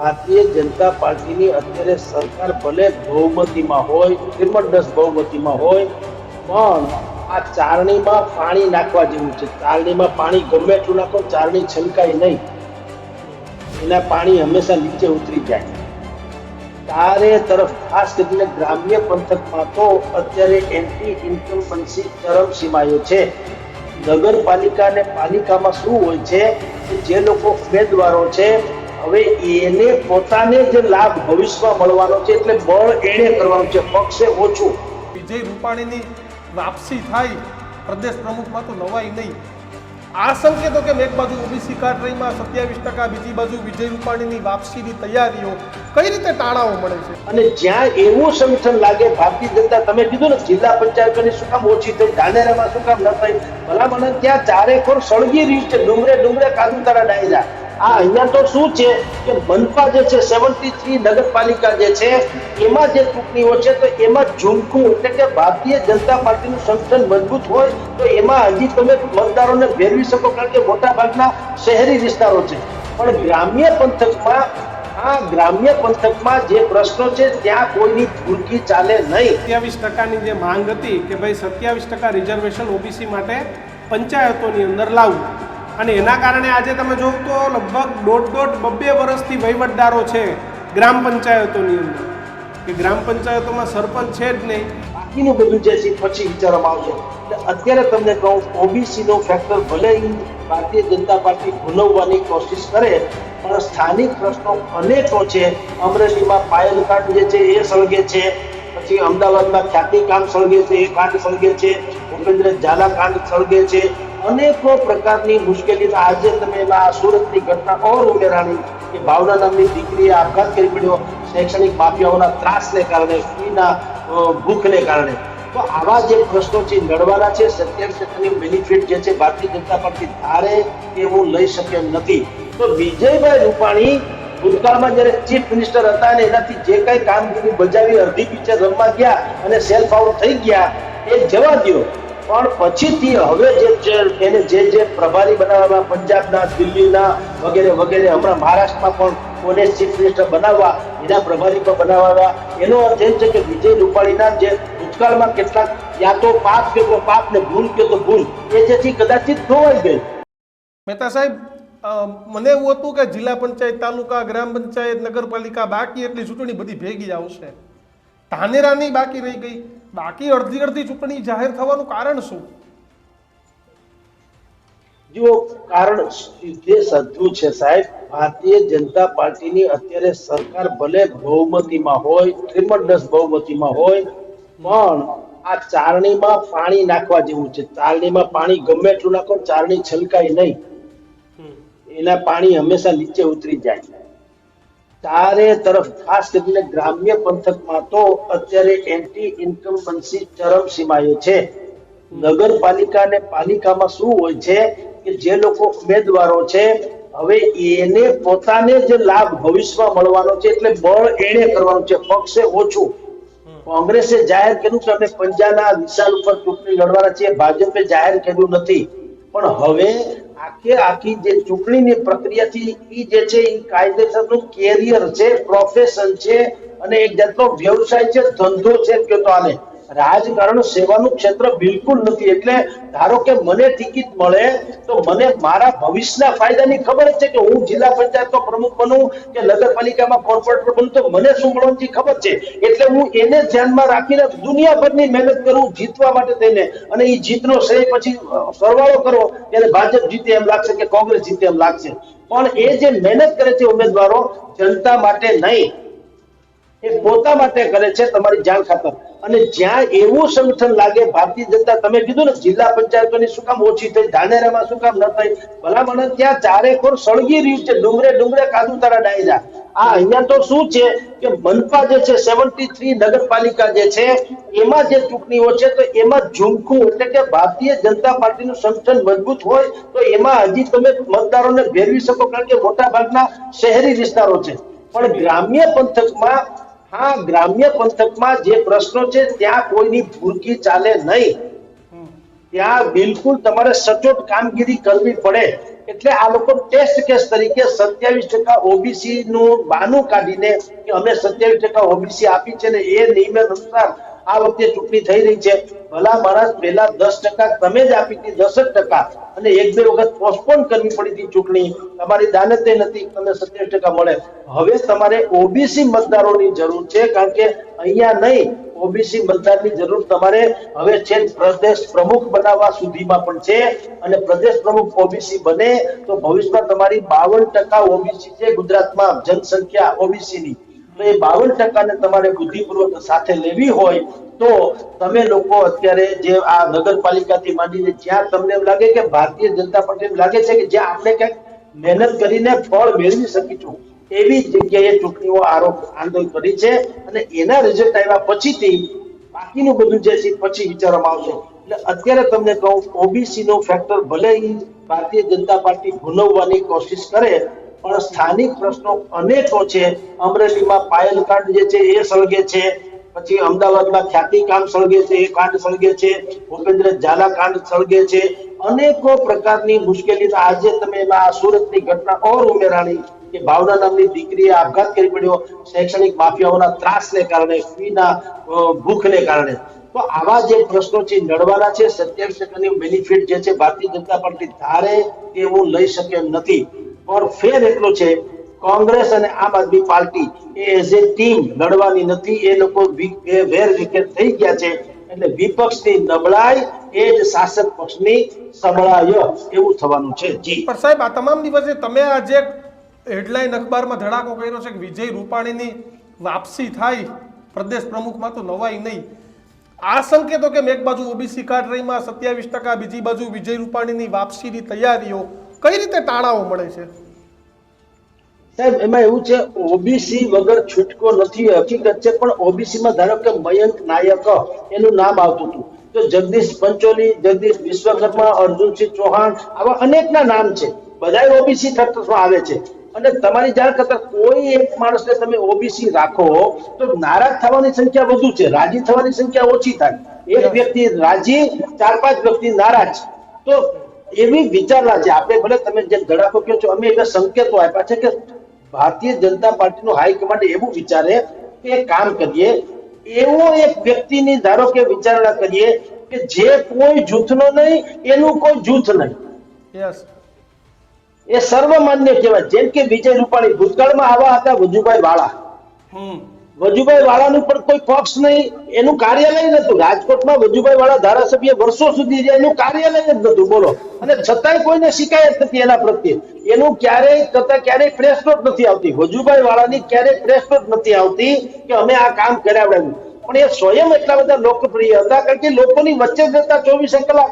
ભારતીય જનતા પાર્ટીની અત્યારે સરકાર ભલે બહુમતીમાં હોય ત્રિમંડસ બહુમતીમાં હોય, પણ આ ચારણીમાં પાણી નાખવા જેવું છે. ચારણીમાં પાણી ગમે એટલું નાખો, ચારણી છલકાય નહીં. એના પાણી હંમેશા નીચે ઉતરી જાય. ચારે તરફ, ખાસ કરીને ગ્રામ્ય પંથકમાં તો અત્યારે એન્ટી ઇન્કમ્બન્સી ચરમસીમાયો છે. નગરપાલિકા અને પાલિકામાં શું હોય છે કે જે લોકો ઉમેદવારો છે હવે એને પોતાને જે લાભ ભવિષ્યમાં મળવાનો છે એટલે બળ એણે કરવાનું છે પક્ષે ઓછું. વિજય રૂપાણીની વાપસી થાય પ્રદેશ પ્રમુખમાં તો નવાઈ નહીં. આ સંકેતો કે એક બાજુ ઓબીસી કાર્યમાં સત્યાવીસ ટકા બીજી બાજુ વિજય રૂપાણીની વાપસીની તૈયારીઓ. કઈ રીતે ટાળાઓ મળે છે? અને જ્યાં એવું સંગઠન લાગે ભારતીય જનતા તમે કીધું ને જિલ્લા પંચાયતોની શું કામ ઓછી થઈ ધાનેરામાં શું કામ ન થઈ ભલામણ ત્યાં ચારેખોર સળગી રહ્યું છે ડુમરે ડુમરે કાદુ તારા ડાયરા. આ અહીંયા તો શું છે કે મનપા જે છે, સેવન્ટી થ્રી નગરપાલિકા જે છે, એમાં જે ચૂંટણીઓ છે, તો એમાં ઝુમખું એટલે કે ભારતીય જનતા પાર્ટીનું સંગઠન મજબૂત હોય, તો એમાં હજી તમે મતદારોને ભેરવી શકો, કારણ કે મોટાભાગના શહેરી વિસ્તારો છે. પણ ગ્રામ્ય પંથકમાં, આ ગ્રામ્ય પંથકમાં જે પ્રશ્નો છે, ત્યાં કોઈની ભૂલકી ચાલે નહીં. સત્યાવીસ ટકાની જે માંગ હતી કે ભાઈ સત્યાવીસ ટકા રિઝર્વેશન ઓબીસી માટે પંચાયતોની અંદર લાવવું. અને એના કારણે આજે તમે જો તો લગભગ દોઢ દોઢ બબ્બે વર્ષથી વહીવટદારો છે ગ્રામ પંચાયતોની અંદર. કે ગ્રામ પંચાયતોમાં સરપંચ છે જ નહીં. બાકીનું બધું જે છે પછી વિચારવામાં આવશે. એટલે અત્યારે તમને કહું ઓબીસી નો ફેક્ટર ભલે ભારતીય જનતા પાર્ટી ભૂલવવાની કોશિશ કરે, પણ સ્થાનિક પ્રશ્નો અનેકો છે. અમરેલીમાં પાયલ કાંડ જે છે એ સળગે છે. પછી અમદાવાદમાં ખ્યાતિ કાંડ સળગે છે, એ કાંડ સળગે છે. ભૂપેન્દ્ર ઝાલા કાંડ સળગે છે. અનેકો પ્રકારની મુશ્કેલી આજે તમે આ સુરતની ઘટના ઓર ઉમેરાણી કે ભાવના નામની દીકરીએ આપઘાત કરી પડ્યો. શૈક્ષણિક માફિયાઓના ત્રાસને કારણે ફીના ભૂખને કારણે. તો આવા જે પ્રશ્નો છે લડવાના છે, સત્યાવીસ ટકાની બેનિફિટ જે છે ભારતીય જનતા પાર્ટી ધારે એવું લઈ શકે નથી. તો વિજયભાઈ રૂપાણી ભૂતકાળમાં જ્યારે ચીફ મિનિસ્ટર હતા અને એનાથી જે કઈ કામગીરી બજાવી, અડધી પિક્ચર રમવા ગયા અને સેલ્ફ આઉટ થઈ ગયા, એ જવા દ્યો. પણ પછીથી હવે જે એને જે જે પ્રભારી બનાવવામાં પંજાબના, દિલ્હીના વગેરે વગેરે, હમણાં મહારાષ્ટ્રમાં પણ કોને ચીફ મિનિસ્ટર બનાવવા, એના પ્રભારી પણ બનાવવા, એનો અર્થ એમ છે કે વિજય રૂપાણીના જે ભૂતકાળમાં કેટલાક યા તો પાપ કે તો પાપ ને ભૂલ કે તો ભૂલ, એ જેથી કદાચિત ધોવાઈ ગઈ. મહેતા સાહેબ મને એવું હતું કે જિલ્લા પંચાયત, તાલુકા, ગ્રામ પંચાયત, નગરપાલિકા બાકી એટલી ચૂંટણી બધી ભેગી આવશે. ધાનેરાની બાકી રહી ગઈ. બાકી અડધી અડધી ચૂંટણી જાહેર થવાનું કારણ શું? જો કારણ જે સધું છે સાહેબ ભારતીય જનતા પાર્ટીની અત્યારે સરકાર ભલે બહુમતીમાં હોય ત્રિમંડસ બહુમતીમાં હોય પણ આ ચારણીમાં પાણી નાખવા જેવું છે. ચારણીમાં પાણી ગમે એટલું નાખો ચારણી છલકાય નહીં. એના પાણી હંમેશા નીચે ઉતરી જાય ચારે તરફ, ખાસ કરીને ગ્રામ્ય પંથકમાં તો અત્યારે એન્ટી ઇન્કમ્બન્સી ચરમસીમાએ છે. નગરપાલિકા અને પાલિકામાં શું હોય છે કે જે લોકો ઉમેદવારો છે, હવે એને પોતાને જે લાભ ભવિષ્યમાં મળવાનો છે, એટલે બળ એને કરવાનું છે, પક્ષે ઓછું. કોંગ્રેસે જાહેર કર્યું કે અમે પંજાના વિશાલ ઉપર ચૂંટણી લડવાના છીએ, ભાજપે જાહેર કર્યું નથી. પણ હવે આખે આખી જે ચૂંટણીની પ્રક્રિયાથી એ જે છે એ કાયદેસરનું કેરિયર છે પ્રોફેશન છે અને એક જાતનો વ્યવસાય છે, ધંધો છે કે તો આને રાજકારણ સેવાનું ક્ષેત્ર બિલકુલ નથી. એટલે ધારો કે મને ટિકિટ મળે, તો મને મારા ભવિષ્યના ફાયદાની ખબર જ છે કે હું જિલ્લા પંચાયતનો પ્રમુખ બનું કે નગરપાલિકામાં કોર્પોરેટર બનું, તો મને શું મળવાની ખબર છે? એટલે હું એને ધ્યાનમાં રાખીને દુનિયાભરની મહેનત કરું જીતવા માટે થઈને. અને એ જીતનો શ્રેય પછી સરવાળો કરો, ત્યારે ભાજપ જીતે એમ લાગશે કે કોંગ્રેસ જીતે એમ લાગશે. પણ એ જે મહેનત કરે છે ઉમેદવારો, જનતા માટે નહીં. એ પોતા માટે કરે છે તમારી જાણ ખાતર. અને જ્યાં એવું સંગઠન લાગે, ભારતીય જનતા, તમે કીધું ને, જિલ્લા પંચાયતોની શું કામ ઓછી થઈ, ધાનેરામાં શું કામ ન થઈ, ભલામણ ત્યાં ચારે કોર સળગી રહ્યું છે, ડુંગરે ડુંગરે કાદુ તારા ડાયરા. આ અહીંયા તો શું છે કે મનપા જે છે સેવન્ટી થ્રી નગરપાલિકા જે છે, એમાં જે ચૂંટણીઓ છે, તો એમાં ઝુમખું એટલે કે ભારતીય જનતા પાર્ટીનું સંગઠન મજબૂત હોય, તો એમાં હજી તમે મતદારોને ભેરવી શકો, કારણ કે મોટા ભાગના શહેરી વિસ્તારો છે. પણ ગ્રામ્ય પંથકમાં હા, ગ્રામ્ય પંથકમાં જે પ્રશ્નો છે, ત્યાં કોઈની ભૂરકી ચાલે નહીં. ત્યાં બિલકુલ તમારે સચોટ કામગીરી કરવી પડે. એટલે આ લોકો ટેસ્ટ કેસ તરીકે સત્યાવીસ ટકા ઓબીસી નું બાનું કાઢીને કે અમે સત્યાવીસ ટકા ઓબીસી આપી છે ને એ નિયમ અનુસાર આ વખતે ચૂંટણી થઈ રહી છે. ભલા માણસ પહેલા દસ ટકા તમે જ આપી હતી દસ ટકા. અને એક બે વખત પોસ્ટપોન કરવી પડી હતી ચૂંટણી. તમારી દાનતે નથી, તમને સત્યાવીસ ટકા મળે. હવે તમારે ઓબીસી મતદારોની જરૂર છે, કારણ કે અહીંયા નહીં, ઓબીસી મતદારની જરૂર તમારે હવે છે પ્રદેશ પ્રમુખ બનાવવા સુધીમાં પણ છે. અને પ્રદેશ પ્રમુખ ઓબીસી બને, તો ભવિષ્યમાં તમારી બાવન ટકા ઓબીસી છે ગુજરાતમાં, જનસંખ્યા ઓબીસી ની તો એ બાવન ટકાને તમારે બુદ્ધિપૂર્વક સાથે લેવી હોય તો તમે લોકો અત્યારે જે આ નગરપાલિકાથી માંડીને જ્યાં તમને એમ લાગે કે ભારતીય જનતા પાર્ટી એમ લાગે છે કે જ્યાં આપણે કંઈક મહેનત કરીને ફળ મેળવી શકીશું, એવી જગ્યાએ ચૂંટણીઓ આરોપ આંદોલન કરી છે અને એના રિઝલ્ટ આવ્યા પછીથી બાકીનું બધું જે છે પછી વિચારવામાં આવશે. એટલે અત્યારે તમને કહું ઓબીસી નો ફેક્ટર ભલે ભારતીય જનતા પાર્ટી ભૂલવવાની કોશિશ કરે પણ સ્થાનિક પ્રશ્નો અનેકો છે. અમરેલીમાં પાયલ કાંડ જે છે એ સળગે છે. પછી અમદાવાદમાં ખ્યાતિ કામ સળગે છે, એ કાંડ સળગે છે. ભૂપેન્દ્ર ઝાલા કાંડ સળગે છે. અનેકો પ્રકારની મુશ્કેલી આજે તમે એમાં આ સુરતની ઘટના ઓર ઉમેરાણી કે ભાવના નામની દીકરીએ આપઘાત કરી પડ્યો. શૈક્ષણિક માફિયાઓના ત્રાસને કારણે, ફીના ભૂખને કારણે. તો આવા જે પ્રશ્નો છે નડવાના છે. સત્યાવીસ ટકાની બેનિફિટ જે છે ભારતીય જનતા પાર્ટી ધારે તેવું લઈ શકે નથી. પણ ફેર એટલો છે કોંગ્રેસ અને આમ આદમી પાર્ટી એ એઝ એ ટીમ લડવાની નથી એ લોકો વેર વિકેટ થઈ ગયા છે એટલે વિપક્ષની નબળાઈ એ જ શાસક પક્ષની સબળાય એવું થવાનું છે. જી. પણ સાહેબ, આ તમામ દિવસે તમે આજે હેડલાઇન અખબારમાં ધડાકો કર્યો છે કે વિજય રૂપાણીની વાપસી થાય, પ્રદેશ પ્રમુખમાં તો નવાઈ નહીં. આ સંકેતો કે એક બાજુ ઓબીસી કાટરીમાં સત્યાવીસ ટકા, બીજી બાજુ વિજય રૂપાણીની વાપસીની તૈયારીઓ કઈ રીતે તાળાઓ મળે છે? સાહેબ એમાં એવું છે ઓબીસી વગર છૂટકો નથી હકીકત છે પણ ઓબીસી માં ધારો કે મયંક નાયક એનું નામ આવતું હતું. તો જગદીશ પંચોલી જગદીશ વિશ્વકર્મા અર્જુનસિંહ ચૌહાણ આવા અનેકના નામ છે. બધા ઓબીસી ફેક્ટર્સમાં આવે છે. અને તમારી જાણ કરતા કોઈ એક માણસને તમે ઓબીસી રાખો તો નારાજ થવાની સંખ્યા વધુ છે રાજી થવાની સંખ્યા ઓછી થાય. એક વ્યક્તિ રાજી ચાર પાંચ વ્યક્તિ નારાજ. તો એવી વિચારણા છે. આપણે ભલે તમે જે ધડાકો કહો છો અમે એવા સંકેતો આપ્યા છે કે ભારતીય જનતા પાર્ટીનું હાઈકમાન્ડ એવું વિચારે કે કામ કરીએ એવો એક વ્યક્તિની ધારો કે વિચારણા કરીએ કે જે કોઈ જૂથનો નહીં એનું કોઈ જૂથ નહીં. યસ એ સર્વમાન્ય કહેવાય. જેમ કે વિજય રૂપાણી ભૂતકાળમાં આવા હતા વજુભાઈ વાળા. હમ. વજુભાઈ વાળાનું પણ કોઈ પક્ષ નહીં, એનું કાર્યાલય નતું રાજકોટમાં વજુભાઈ વાળા ધારાસભ્ય વર્ષો સુધી એનું કાર્યાલય જ નતું બોલો. અને છતાંય કોઈને શિકાયત નથી એના પ્રત્યે. એનું ક્યારેય કરતા ક્યારેય પ્રેસ નોટ નથી આવતી. વજુભાઈ વાળાની ક્યારેય પ્રેસ નોટ નથી આવતી કે અમે આ કામ કરાવડાવ્યું. પણ એ સ્વયં એટલા બધા લોકપ્રિય હતા, કારણ કે લોકોની વચ્ચે જતા ચોવીસે કલાક.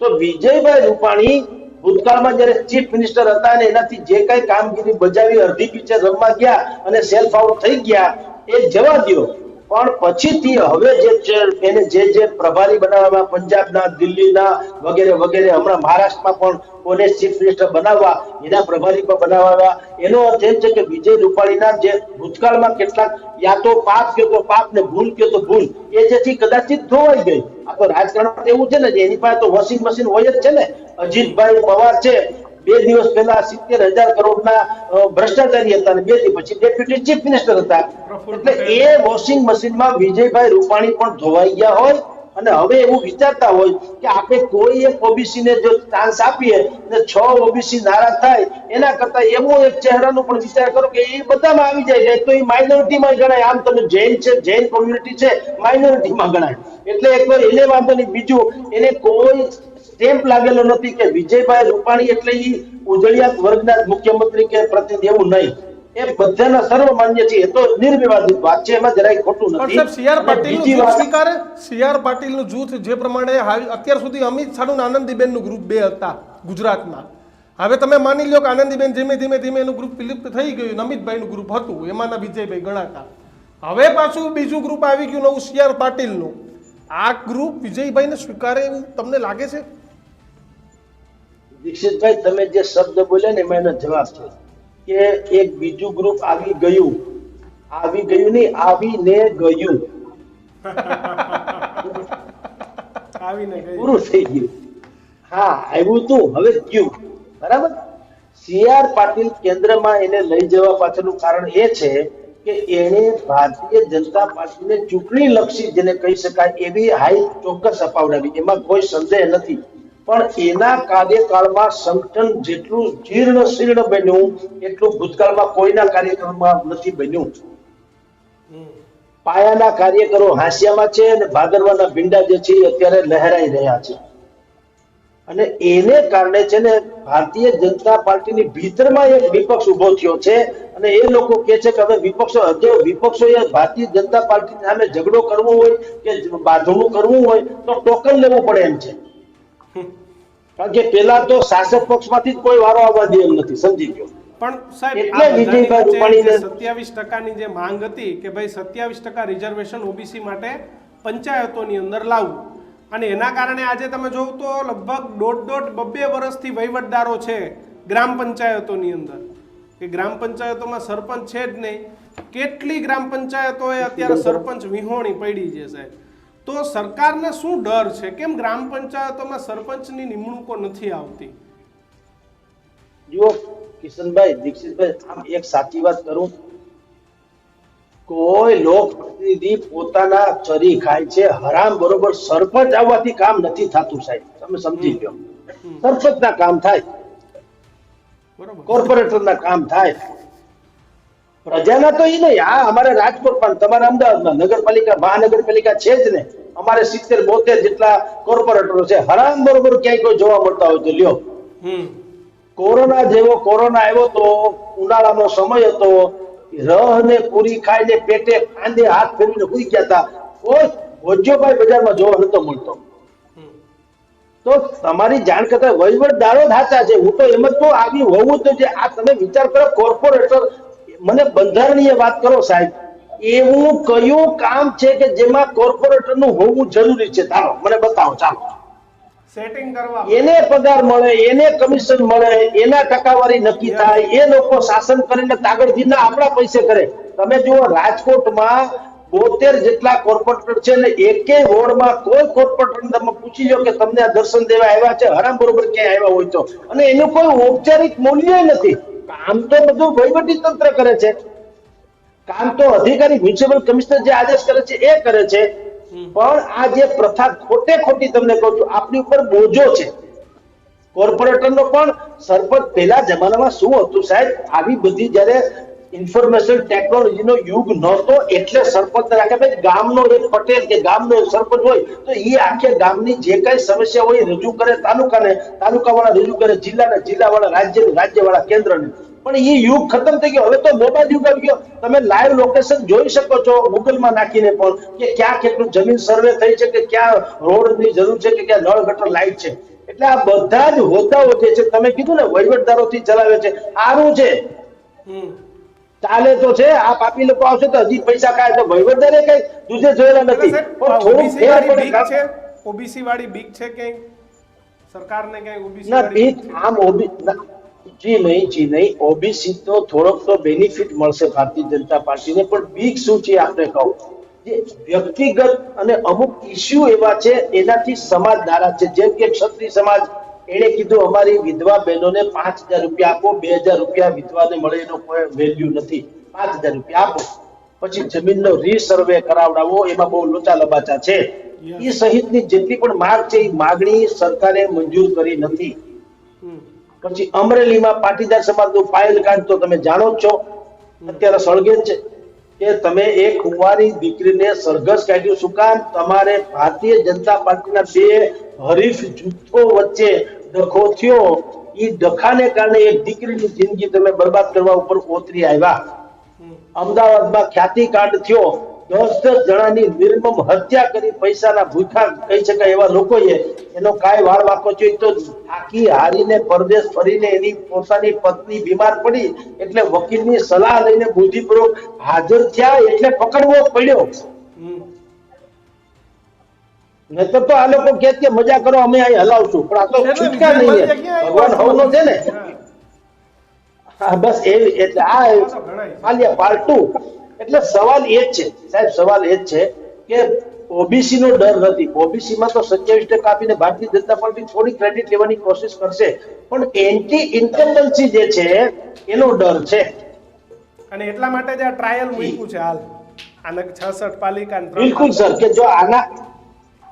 તો વિજયભાઈ રૂપાણી ભૂતકાળમાં જયારે ચીફ મિનિસ્ટર હતા અને એનાથી જે કઈ કામગીરી બજાવી અડધી પિક્ચર રમવા ગયા અને સેલ્ફ આઉટ થઈ ગયા, એ જવા દ્યો. પણ પછીથી હવે જે એને જે જે પ્રભારી બનાવવામાં પંજાબના, દિલ્હીના વગેરે વગેરે, હમણાં મહારાષ્ટ્રમાં પણ કોને ચીફ મિનિસ્ટર બનાવવા, એના પ્રભારી પણ બનાવવા, એનો અર્થ એમ છે કે વિજય રૂપાણીના જે ભૂતકાળમાં કેટલાક યા તો પાપ કે તો પાપ ને ભૂલ કે તો ભૂલ, એ જેથી કદાચિત ધોવાઈ ગઈ. આ તો રાજકારણમાં એવું છે ને એની પાસે તો વોશિંગ મશીન હોય જ છે ને. અજીતભાઈ પવાર છે બે દિવસ પહેલા સિત્તેર હજાર કરોડના ભ્રષ્ટાચારી હતા અને બે દિવસ પછી ડેપ્યુટી ચીફ મિનિસ્ટર હતા. એટલે એ વોશિંગ મશીનમાં વિજયભાઈ રૂપાણી પણ ધોવાઈ ગયા હોય અને હવે એવું વિચારતા હોય કે આપણે કોઈ એક ઓબીસી ને જો ચાન્સ આપીએ ને છ ઓબીસી નારાજ થાય એના કરતા એવો એક ચહેરાનો પણ વિચાર કરો કે એ બધામાં આવી જાય તો એ માઇનોરિટીમાં ગણાય. આમ તમે જૈન છે જૈન કોમ્યુનિટી છે માઇનોરિટીમાં ગણાય. એટલે એક એને વાંધો નહીં. બીજું એને કોઈ સ્ટેમ્પ લાગેલો નથી કે વિજયભાઈ રૂપાણી એટલે ઈ ઉજળિયાત વર્ગના મુખ્યમંત્રી કે પ્રતિનિધિ એવું નહીં. એ બધાના સર્વમાન્ય છે એ તો નિર્વિવાદિત વાત છે એમાં જરાય ખોટું નથી. સાહેબ સી આર અને પાટીલનું જૂથ સ્વીકારે? સી આર પાટીલનું જૂથ જે પ્રમાણે અત્યાર સુધી અમિત શાહનું આનંદીબેનનું ગ્રુપ બે હતા ગુજરાતમાં હવે તમે માની લ્યો કે આનંદીબેન ધીમે ધીમે ધીમે એનું ગ્રુપ વિલુપ્ત થઈ ગયું અમિતભાઈ નું ગ્રુપ હતું એમાંના વિજયભાઈ ગણાતા. હવે પાછું બીજું ગ્રુપ આવી ગયું નવું સી આર પાટીલનું. આ ગ્રુપ વિજયભાઈને સ્વીકારે એવું તમને લાગે છે? દીક્ષિતભાઈ તમે જે શબ્દ બોલ્યા ને એમાં એનો જવાબ છે કે એક બીજું ગ્રુપ આવી ગયું. આવી ગયું નહીં આવીને ગયું. પૂરું થઈ ગયું. હા આવ્યું તું હવે ગયું. બરાબર? સીઆર પાટીલ કેન્દ્રમાં એને લઈ જવા પાછળનું કારણ એ છે કે એણે ભારતીય જનતા પાર્ટીને ચૂંટણી લક્ષી જેને કહી શકાય એવી હાઈ ચોક્કસ અપાવડાવી. એમાં કોઈ સંદેહ નથી. પણ એના કાર્યકાળમાં સંગઠન જેટલું જીર્ણ શીર્ણ બન્યું એટલું ભૂતકાળમાં કોઈના કાર્યક્રમમાં નથી બન્યું. પાયાના કાર્યકરો હાંસિયામાં છે અને ભાદરવાના ભીંડા જે છે અત્યારે લહેરાઈ રહ્યા છે. અને એને કારણે છે ને ભારતીય જનતા પાર્ટીની ભીતરમાં એક વિપક્ષ ઊભો થયો છે અને એ લોકો કે છે કે હવે વિપક્ષો જો એ ભારતીય જનતા પાર્ટી સામે ઝઘડો કરવો હોય કે બાંધણું કરવું હોય તો ટોકન લેવું પડે એમ છે. કારણ કે પેલા તો શાસક પક્ષમાંથી જ કોઈ વારો આવવા દે એમ નથી સમજી ગયો. પણ સાહેબ સત્યાવીસ ટકાની જે માંગ હતી કે ભાઈ સત્યાવીસ ટકા રિઝર્વેશન ઓબીસી માટે પંચાયતોની અંદર લાવવું અને એના કારણે આજે તમે જોવ તો લગભગ દોઢ દોઢ બબ્બે વર્ષથી વહીવટદારો છે ગ્રામ પંચાયતોની અંદર. કે ગ્રામ પંચાયતોમાં સરપંચ છે જ નહીં. કેટલી ગ્રામ પંચાયતોએ અત્યારે સરપંચ વિહોણી પડી છે સાહેબ? તો સરકારને શું ડર છે? કેમ ગ્રામ પંચાયતોમાં સરપંચની નિમણૂકો નથી આવતી? જુઓ કિશનભાઈ દીક્ષિતભાઈ આમ એક સાચી વાત કરું. કોઈ લોક પ્રતિનિધિ પોતાના ચરી ખાય છે હરામ બરોબર સરપંચ આવવાથી કામ નથી થતું સાહેબ. તમે સમજી લો સરપંચના કામ થાય. કોર્પોરેટર ના કામ થાય. પ્રજાના તો એ નહીં. આ અમારે પણ તમારા અમદાવાદમાં નગરપાલિકા મહાનગરપાલિકા છે જ ને. અમારે સિત્તેર બોતેર જેટલા કોર્પોરેટરો છે. હરામ બરોબર ક્યાંય કોઈ જોવા મળતા હોય તો લ્યો. હમ. કોરોના જેવો કોરોના આવ્યો તો ઉનાળાનો સમય હતો રહ ને પૂરી ખાઈને પેટે કાંદે હાથ ફેરવીને હુઈ ગયા હતા. કોઈ ભોજ્યોભાઈ બજારમાં જોવા નતો મળતો. હમ. તો તમારી જાણ કરતા વહીવટદારો જ સાચા છે. હું તો એમ જ કહું આવી હોવું તો જે આ તમે વિચાર કરો કોર્પોરેટર મને બંધારણીય વાત કરો સાહેબ. એવું કયું કામ છે કે જેમાં કોર્પોરેટરનું હોવું જરૂરી છે? ચાલો મને બતાવો ચાલો. સેટિંગ કરવા એને પગાર મળે એને કમિશન મળે એના ટકાવારી નક્કી થાય એ લોકો શાસન કરીને કાગળજીના આપણા પૈસે કરે. તમે જુઓ રાજકોટમાં બોતેર જેટલા કોર્પોરેટર છે ને એકેય વોર્ડમાં કોઈ કોર્પોરેટર તમે પૂછી લો કે તમને આ દર્શન દેવા આવ્યા છે હરામ બરોબર ક્યાંય આવ્યા હોય તો. અને એનું કોઈ ઔપચારિક મૂલ્ય નથી. કામ તો બધું વહીવટી તંત્ર કરે છે. કામ તો અધિકારી મ્યુનિસિપલ કમિશનર જે આદેશ કરે છે એ કરે છે. પણ આ જે પ્રથા ખોટે ખોટી તમને કહું છું આપણી ઉપર બોજો છે. કોર્પોરેટરનો પણ સરપંચ પહેલા જમાનામાં શું હતું સાહેબ? આવી બધી જ્યારે ઇન્ફોર્મેશન ટેકનોલોજીનો યુગ નહોતો એટલે સરપંચ રાખે ભાઈ ગામનો એક પટેલ કે ગામનો એક સરપંચ હોય તો એ આખે ગામની જે કઈ સમસ્યા હોય એ રજૂ કરે તાલુકાને તાલુકાવાળા રજૂ કરે જિલ્લાને જિલ્લાવાળા રાજ્યને રાજ્યવાળા કેન્દ્રને. પણ એ યુગ ખતમ થઈ ગયો. હવે તો મોબાઈલ યુગ આવી ગયો. તમે લાઈવ લોકેશન જોઈ શકો છો ગૂગલમાં નાખીને પણ કે ક્યાં કેટલું જમીન સર્વે થઈ છે કે ક્યાં રોડની જરૂર છે કે ક્યાં નળ ગટર લાઈટ છે. એટલે આ બધા જ હોદ્દાઓ જે છે તમે કીધું ને વહીવટદારોથી ચલાવે છે. સારું છે. ચાલે તો છે આ પાપી લોકો આવશે તો હજી પૈસા કાય તો વહીવટદારે કઈ દૂધે જોયેલા નથી. પણ થોડું ફેર પડે છે? ઓબીસી વાળી બીક છે કે સરકારને કઈ ઓબીસી ના બીક આમ ઓબી જી નહીં જી નહીં. ઓબીસી તો થોડોક તો બેનિફિટ મળશે ભારતીય જનતા પાર્ટીને પણ બીક શું છે આપણે કહું? જે વ્યક્તિગત અને અમુક ઇસ્યુ એવા છે એનાથી સમાજ નારાજ છે. જેમ કે ક્ષત્રિય સમાજ એણે કીધું અમારી વિધવા બહેનોને પાંચ હજાર રૂપિયા આપો બે હજાર રૂપિયા વિધવાને મળે એનો કોઈ વેલ્યુ નથી. પાંચ હજાર રૂપિયા આપો. પછી જમીનનો રીસર્વે કરાવડાવો એમાં બહુ લોચા લબાચા છે. એ સહિતની જેટલી પણ માગ છે એ માગણી સરકારે મંજૂર કરી નથી. પછી અમરેલીમાં પાટીદાર સમાજનું ફાઇલ કાંડ તો તમે જાણો જ છો. અત્યારે સળગે જ છે કે તમે એક કુંવારી દીકરીને સરઘસ કાઢ્યું શું કામ? તમારે ભારતીય જનતા પાર્ટીના બે હરીફ જૂથો વચ્ચે ડખો થયો. એ ડખાને કારણે એક દીકરીની જિંદગી તમે બરબાદ કરવા ઉપર ઓતરી આવ્યા. અમદાવાદમાં ખ્યાતિ કાંડ થયો. દસ દસ જણાની નિર્મમ હત્યા કરી પૈસાના ભૂખા કહી શકાય એવા લોકોએ એનો કાંઈ વાળ વાંકો જોઈ તો થાકી હારીને પરદેશ ફરીને એની પોતાની પત્ની બીમાર પડી એટલે વકીલની સલાહ લઈને બુદ્ધિપૂર્વક હાજર થયા એટલે પકડવો પડ્યો. નહીતર તો આ લોકો કે મજા કરો અમે અહીં હલાવશું. પણ આ તો છૂટકા નહીં ભગવાન? હવનો છે ને? બસ એવી એટલે આ પાલ્યા તો એટલે સવાલ એ જ છે. સાહેબ સવાલ એ જ છે કે ઓબીસી નો ડર નથી. ઓબીસી માં તો સત્યાવીસ ટકા આપીને ભારતીય જનતા પાર્ટી થોડી ક્રેડિટ લેવાની કોશિશ કરશે. પણ એન્ટી ઇન્કમ્બન્સી જે છે એનો ડર છે. અને એટલા માટે જ આ ટ્રાયલ મૂક્યું છે હાલ. આને છસઠ પાલિકા બિલકુલ સર કે જો આના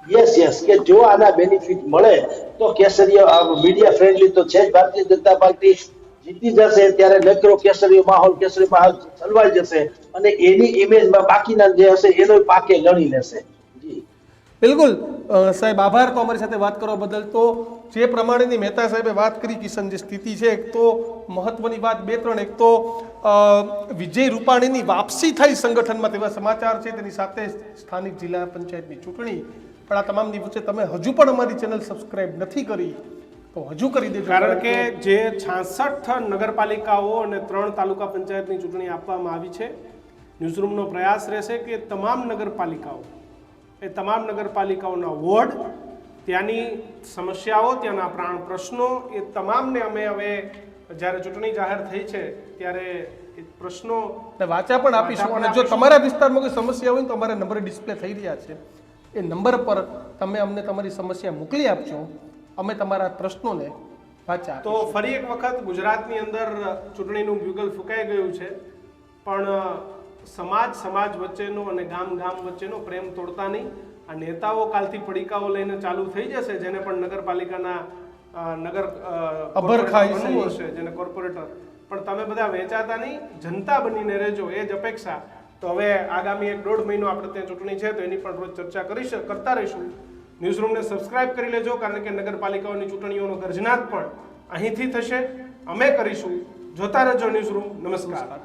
યસ યસ કે જો આના બેનિફિટ મળે તો કેસરીય મીડિયા ફ્રેન્ડલી તો છે જ ભારતીય જનતા પાર્ટી. જીતી જશે ત્યારે નકરો કેસરી માહોલ કેસરી માહોલ ચલવાઈ જશે અને એની ઇમેજમાં બાકીના જે હશે એનો પાકે ગણી લેશે. બિલકુલ. સાહેબ, આભાર. તો અમારી સાથે વાત કરવા બદલ તો જે પ્રમાણેની મહેતા સાહેબે વાત કરી, કિશન જે સ્થિતિ છે, એક તો મહત્વની વાત, બે ત્રણ, એક તો વિજય રૂપાણીની વાપસી થઈ સંગઠનમાં તેવા સમાચાર છે. તેની સાથે સ્થાનિક જિલ્લા પંચાયતની ચૂંટણી પણ આ તમામની વચ્ચે તમે હજુ પણ અમારી ચેનલ સબસ્ક્રાઇબ નથી કરી. તો હજુ કરી દેજો. કારણ કે જે છાસઠ નગરપાલિકાઓ અને ત્રણ તાલુકા પંચાયતની ચૂંટણી આપવામાં આવી છે ન્યૂઝરૂમનો પ્રયાસ રહેશે કે તમામ નગરપાલિકાઓ એ તમામ નગરપાલિકાઓના વોર્ડ ત્યાંની સમસ્યાઓ ત્યાંના પ્રાણ પ્રશ્નો એ તમામને અમે હવે જ્યારે ચૂંટણી જાહેર થઈ છે ત્યારે એ પ્રશ્નો વાચા પણ આપીશું. અને જો તમારા વિસ્તારમાં કોઈ સમસ્યા હોય તો અમારા નંબર ડિસ્પ્લે થઈ રહ્યા છે. એ નંબર પર તમે અમને તમારી સમસ્યા મોકલી આપજો. અમે તમારા પ્રશ્નોને વાચા તો ફરી એક વખત ગુજરાતની અંદર ચૂંટણીનું બ્યુગલ ફૂંકાઈ ગયું છે. પણ સમાજ સમાજ વચ્ચેનો અને ગામ ગામ વચ્ચેનો પ્રેમ તોડતા નહીં. આ નેતાઓ કાલથી પડીકાઓ લઈને ચાલુ થઈ જશે જેને પણ નગરપાલિકાના નગર અ, અભર ખાઈ corporator છે. બનવું હશે જેને કોર્પોરેટર પણ તમે બધા વેચાતા નહીં જનતા બનીને રહેજો એ જ અપેક્ષા. તો હવે આગામી એક દોઢ મહિનો આપણે ત્યાં ચૂંટણી છે તો એની પણ રોજ ચર્ચા કરી કરતા રહીશું. ન્યૂઝરૂમને સબસ્ક્રાઇબ કરી લેજો, કારણ કે નગરપાલિકાઓની ચૂંટણીઓનો ગર્જનાત પણ અહીંથી થશે. અમે કરીશું. જોતા રહેજો ન્યૂઝરૂમ. નમસ્કાર.